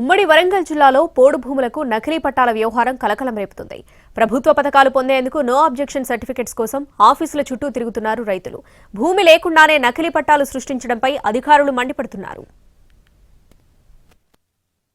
ఉమ్మడి వరంగల్ జిల్లాలో పోడు భూములకు నకిలీ పట్టాల వ్యవహారం కలకలం రేపుతుంది. ప్రభుత్వ పథకాలు పొందేందుకు నో అబ్జెక్షన్ సర్టిఫికెట్స్ కోసం ఆఫీసుల చుట్టూ తిరుగుతున్నారు రైతులు. భూమి లేకుండానే నకిలీ పట్టాలు సృష్టించడంపై అధికారులు మండిపడుతున్నారు.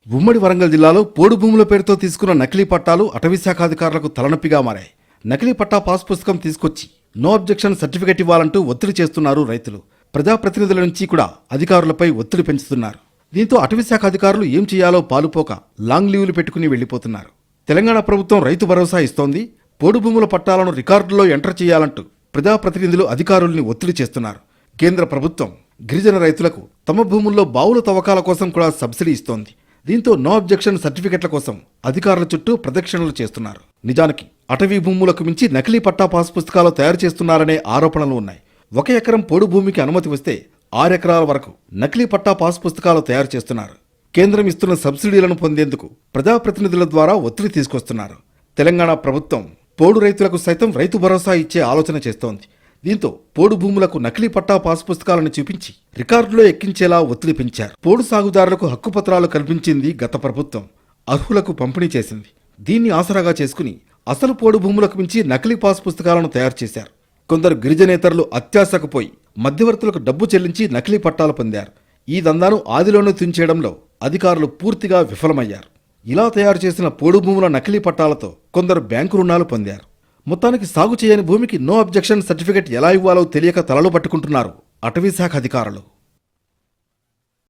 ఉమ్మడి వరంగల్ జిల్లాలో పోడు భూముల పేరుతో తీసుకున్న నకిలీ పట్టాలు అటవీ శాఖ అధికారులకు తలనొప్పిగా మారాయి. నకిలీ పట్టా పాస్ పుస్తకం తీసుకొచ్చి నో అబ్జెక్షన్ సర్టిఫికెట్ ఇవ్వాలంటూ ఒత్తిడి చేస్తున్నారు రైతులు. ప్రజాప్రతినిధుల నుంచి కూడా అధికారులపై ఒత్తిడి పెంచుతున్నారు. దీంతో అటవీ శాఖ అధికారులు ఏం చేయాలో పాలుపోక లాంగ్ లీవ్లు పెట్టుకుని వెళ్ళిపోతున్నారు తెలంగాణ ప్రభుత్వం రైతు భరోసా ఇస్తోంది. పోడు భూముల పట్టాలను రికార్డుల్లో ఎంటర్ చేయాలంటూ ప్రజాప్రతినిధులు అధికారుల్ని ఒత్తిడి చేస్తున్నారు. కేంద్ర ప్రభుత్వం గిరిజన రైతులకు తమ భూముల్లో బావుల తవ్వకాల కోసం కూడా సబ్సిడీ ఇస్తోంది. దీంతో నో అబ్జెక్షన్ సర్టిఫికెట్ల కోసం అధికారుల చుట్టూ ప్రదక్షిణలు చేస్తున్నారు. నిజానికి అటవీ భూములకు మించి నకిలీ పట్టా పాస్ పుస్తకాలు తయారు చేస్తున్నారనే ఆరోపణలు ఉన్నాయి. ఒక ఎకరం పోడు భూమికి అనుమతి వస్తే ఆరెకరాల వరకు నకిలీ పట్టా పాస్ పుస్తకాలు తయారు చేస్తున్నారు. కేంద్రం ఇస్తున్న సబ్సిడీలను పొందేందుకు ప్రజాప్రతినిధుల ద్వారా ఒత్తిడి తీసుకొస్తున్నారు. తెలంగాణ ప్రభుత్వం పోడు రైతులకు సైతం రైతు భరోసా ఇచ్చే ఆలోచన చేస్తోంది. దీంతో పోడు భూములకు నకిలీ పట్టా పాస్ పుస్తకాలను చూపించి రికార్డులో ఎక్కించేలా ఒత్తిడి పెంచారు. పోడు సాగుదారులకు హక్కుపత్రాలు కల్పించింది గత ప్రభుత్వం. అర్హులకు పంపిణీ చేసింది. దీన్ని ఆసరాగా చేసుకుని అసలు పోడు భూములకు మించి నకిలీ పాస్ పుస్తకాలను తయారు చేశారు. కొందరు గిరిజనేతరులు అత్యాశకు పోయి మధ్యవర్తులకు డబ్బు చెల్లించి నకిలీ పట్టాలు పొందారు. ఈ దందాను ఆదిలోనే తుంచేయడంలో అధికారులు పూర్తిగా విఫలమయ్యారు. ఇలా తయారు చేసిన పోడు భూముల నకిలీ పట్టాలతో కొందరు బ్యాంకు రుణాలు పొందారు. మొత్తానికి సాగు చేయని భూమికి నో అబ్జెక్షన్ సర్టిఫికెట్ ఎలా ఇవ్వాలో తెలియక తలలు పట్టుకుంటున్నారు అటవీ శాఖ అధికారులు.